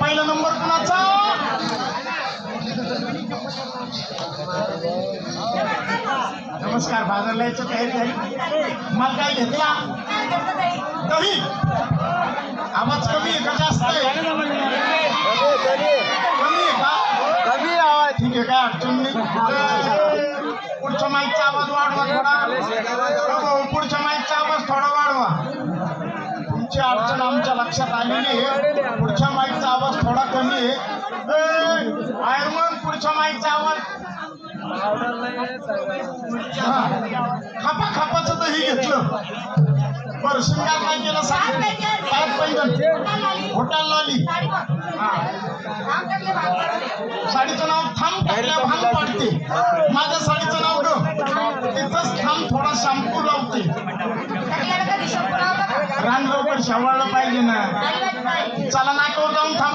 पहिला नंबर कुणाचा? नमस्कार बाजारला यायची तयारी झाली? माल काय घेतला? दही. आवाज कमी आहे का जास्त आहे? कमी आहे का? कमी आवाज. ठीक आहे काय अडचण नाही. पुढच्या माईकचा आवाज वाढवा थोडा. पुढच्या माईकचा आवाज थोडा वाढवा. तुमची अडचण आमच्या लक्षात आलेली आहे हा. खापा खापाचं दही घेतलं बरं शिंगार काय केलं सांग पाच पैंजण होटाल लावली हा. साडीचं नाव थांब टाकल्या भांग पाडते माझ्या साडीचं नाव ग तिथंच थांब थोडा शॅम्पू लावते रान लवकर शेवाळलं पाहिजे ना चला नाकावर जाऊन थांबा.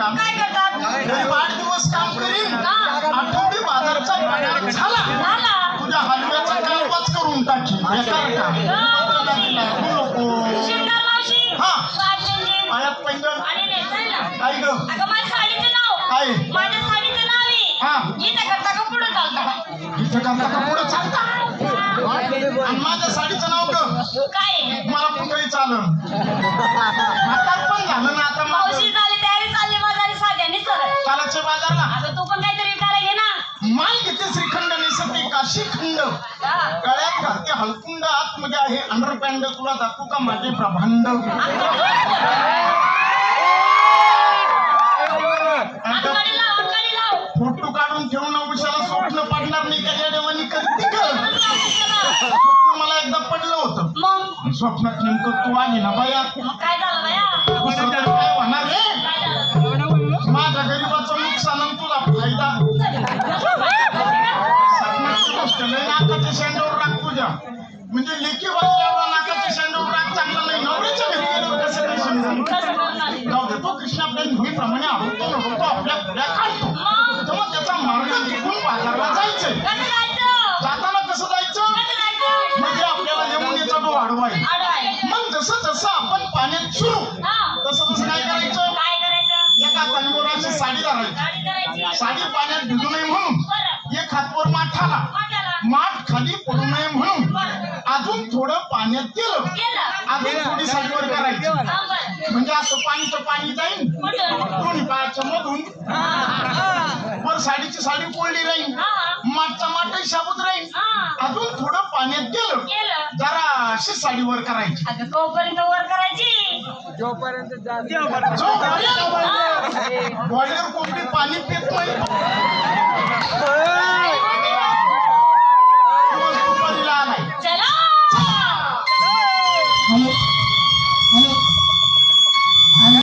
करेन माहितीये का काय करतात आठ दिवस काम करीन. आठवडी बाजारचा पगार झाला. तुझ्या हलव्याचा कालवाच करून टाकी. काम. हा. काय ग? अगं माझ्या साडीचं नाव. काय? माझ्या साडीचं नाव हा. आहे इथं करता का पुढे चालता? इथं करता का पुढं चालता? आणि माझ्या साडीचं नाव ग? काय? आहे? मला कुठेही चालन. काशी खंड. गळ्यात घालते हलकुंड आतमध्ये आहे. अंडरपॅन्ड तुला दाखवू का माझे प्रभांड? फोटो काढून ठेवून उशाला स्वप्न पडणार नाही का येडेवानी करते का? स्वप्न मला एकदा पडलं होतं. स्वप्नात नेमकं तू आली ना बाया? काय झालं काय होणार रे? माझ्या गरीबाचं नुकसान तुझा फायदा? म्हणजे लेखी राग चांगला नाही नवऱ्याच्या घरी गेल्यावर कसं काय समजेल कसं बोलणार? जाऊ दे तो कृष्ण आपल्या नेहमीप्रमाणे आवडतो आपल्या पुढ्या काढतो त्याचा मार्ग बाजारला जायचंय कसं जायचं? जाताना कसं जायचं कसं जायचं? म्हणजे आपल्याला यमुनेचा आहे. मग जसं जसं आपण पाण्यात सुरू हा. तसं तसं काय करायचं काय करायचं? एका साडी धरायची. साडी पाण्यात भिजू नये म्हणून. एक हातवर माठाला वाट्याला. माठ खाली पडू नये म्हणून थोडं पाण्यात केलं. गेलं. अजून थोडी साडीवर करायची. हा. म्हणजे असं पाणीचं पाणी जाईल? दोन्ही पायाच्या मधून. वर साडीची साडी पोळली राहील हा. माठचा माठही शाबूत राहील हा. अजून थोडं पाण्यात गेलं गेलं. जरा अशी साडी वर करायची. अगं कोपर्यंत वर करायची. जोपर्यंत बॉयलर कोंबडी पाणी पित नाही.